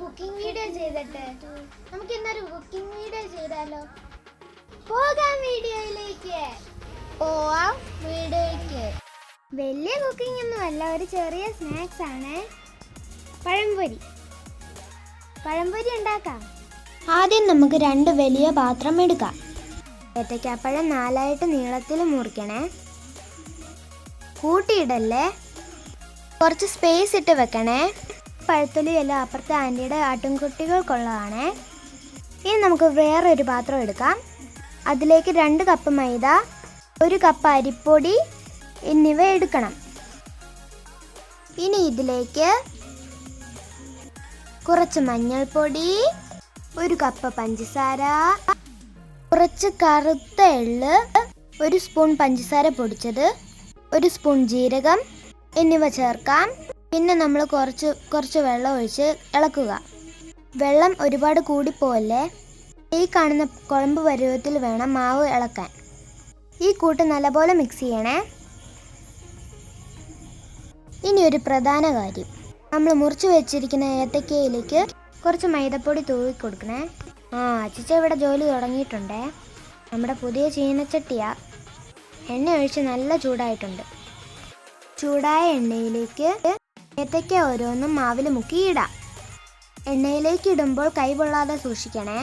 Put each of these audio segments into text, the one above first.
Cooking video ചെയ്തിട്ട്. നമുക്ക് ഇന്നൊരു കുക്കിംഗ് വീഡിയോ ചെയ്താലോ? പോകാം വീഡിയോയിലേക്ക്. പോവാം വീഡിയോയ്ക്ക് വലിയ കുക്കിംഗ് ഒന്നും അല്ല ഒരു ചെറിയ സ്നാക്സ് ആണ്. പഴംപൊരി. പഴംപൊരി ഉണ്ടാക്കാം. ആദ്യം നമുക്ക് രണ്ട് വലിയ പാത്രം എടുക്കാം. ഏത്തക്കാപ്പഴം നാലായിട്ട് നീളത്തിൽ മുറിക്കണേ. കൂട്ടിയിടല്ലേ? കുറച്ച് സ്പേസ് ഇട്ട് വെക്കണേ. പഴുത്തൊലി എല്ലാം അപ്പുറത്തെ ആന്റിയുടെ ആട്ടിൻകുട്ടികൾക്കുള്ളതാണേ. ഇനി നമുക്ക് വേറൊരു പാത്രം എടുക്കാം. അതിലേക്ക് രണ്ട് കപ്പ് മൈദ ഒരു കപ്പ് അരിപ്പൊടി എന്നിവ എടുക്കണം. ഇനി ഇതിലേക്ക് കുറച്ച് മഞ്ഞൾപ്പൊടി ഒരു കപ്പ് പഞ്ചസാര കുറച്ച് കറുത്ത എള്ള് ഒരു സ്പൂൺ പഞ്ചസാര പൊടിച്ചത് ഒരു സ്പൂൺ ജീരകം എന്നിവ ചേർക്കാം. പിന്നെ നമ്മൾ കുറച്ച് കുറച്ച് വെള്ളം ഒഴിച്ച് ഇളക്കുക. വെള്ളം ഒരുപാട് കൂടിപ്പോവല്ലേ? ഈ കാണുന്ന കുഴമ്പ് പരുവത്തിൽ വേണം മാവ് ഇളക്കാൻ. ഈ കൂട്ട് നല്ലപോലെ മിക്സ് ചെയ്യണേ. ഇനി ഒരു പ്രധാന കാര്യം. നമ്മൾ മുറിച്ച് വെച്ചിരിക്കുന്ന ഏത്തക്കയിലേക്ക് കുറച്ച് മൈദപ്പൊടി തൂവി കൊടുക്കണേ. ആ അച്ചിച്ച ഇവിടെ ജോലി തുടങ്ങിയിട്ടുണ്ടേ. നമ്മുടെ പുതിയ ചീനച്ചട്ടിയാ. എണ്ണ ഒഴിച്ച് നല്ല ചൂടായിട്ടുണ്ട്. ചൂടായ എണ്ണയിലേക്ക് ഏത്തക്ക ഓരോന്നും മാവിൽ മുക്കിയിടാം. എണ്ണയിലേക്ക് ഇടുമ്പോൾ കൈ പൊള്ളാതെ സൂക്ഷിക്കണേ.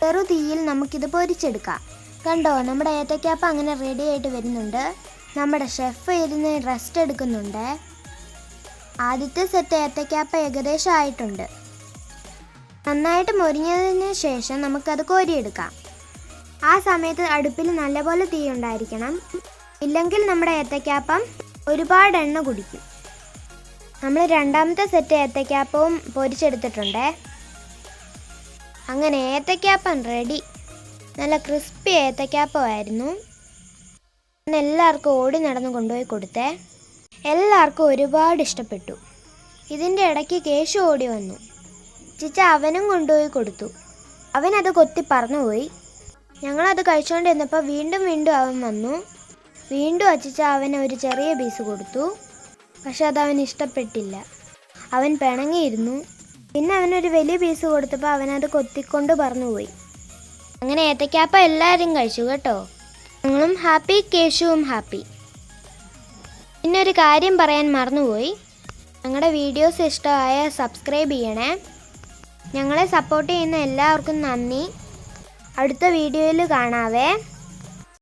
ചെറു തീയിൽ നമുക്കിത് പൊരിച്ചെടുക്കാം. കണ്ടോ നമ്മുടെ ഏത്തക്കാപ്പ അങ്ങനെ റെഡി ആയിട്ട് വരുന്നുണ്ട്. നമ്മുടെ ഷെഫ് ഇരുന്ന് റെസ്റ്റ് എടുക്കുന്നുണ്ട്. ആദ്യത്തെ സെറ്റ് ഏത്തക്കാപ്പ ഏകദേശം ആയിട്ടുണ്ട്. നന്നായിട്ട് മൊരിഞ്ഞതിന് ശേഷം നമുക്കത് കോരിയെടുക്കാം. ആ സമയത്ത് അടുപ്പിൽ നല്ലപോലെ തീ ഉണ്ടായിരിക്കണം. ഇല്ലെങ്കിൽ നമ്മുടെ ഏത്തക്കാപ്പം ഒരുപാട് എണ്ണ കുടിക്കും. നമ്മൾ രണ്ടാമത്തെ സെറ്റ് ഏത്തക്കാപ്പവും പൊരിച്ചെടുത്തിട്ടുണ്ട്. അങ്ങനെ ഏത്തക്കാപ്പം റെഡി നല്ല ക്രിസ്പി ഏത്തക്കാപ്പമായിരുന്നു. എല്ലാവർക്കും ഓടി നടന്ന് കൊണ്ടുപോയി കൊടുത്തേ. എല്ലാവർക്കും ഒരുപാട് ഇഷ്ടപ്പെട്ടു. ഇതിന്റെ ഇടയ്ക്ക് കേശു ഓടി വന്നു. ചിച്ച അവനും കൊണ്ടുപോയി കൊടുത്തു. അവനത് കൊത്തി പറന്നുപോയി. ഞങ്ങളത് കഴിച്ചുകൊണ്ടിരുന്നപ്പോൾ വീണ്ടും വീണ്ടും അവൻ വന്നു. വീണ്ടും അച്ചിച്ച അവന് ഒരു ചെറിയ പീസ് കൊടുത്തു. പക്ഷെ അത് അവന് ഇഷ്ടപ്പെട്ടില്ല. അവൻ പിണങ്ങിയിരുന്നു. പിന്നെ അവനൊരു വലിയ പീസ് കൊടുത്തപ്പോൾ അവനത് കൊത്തിക്കൊണ്ട് പറന്നുപോയി. അങ്ങനെ ഏത്തക്കാപ്പ എല്ലാവരും കഴിച്ചു കേട്ടോ. ഞങ്ങളും ഹാപ്പി കേശുവും ഹാപ്പി. പിന്നെ ഒരു കാര്യം പറയാൻ മറന്നുപോയി. ഞങ്ങളുടെ വീഡിയോസ് ഇഷ്ടമായ സബ്സ്ക്രൈബ് ചെയ്യണേ. ഞങ്ങളെ സപ്പോർട്ട് ചെയ്യുന്ന എല്ലാവർക്കും നന്ദി. അടുത്ത വീഡിയോയിൽ കാണാവേ.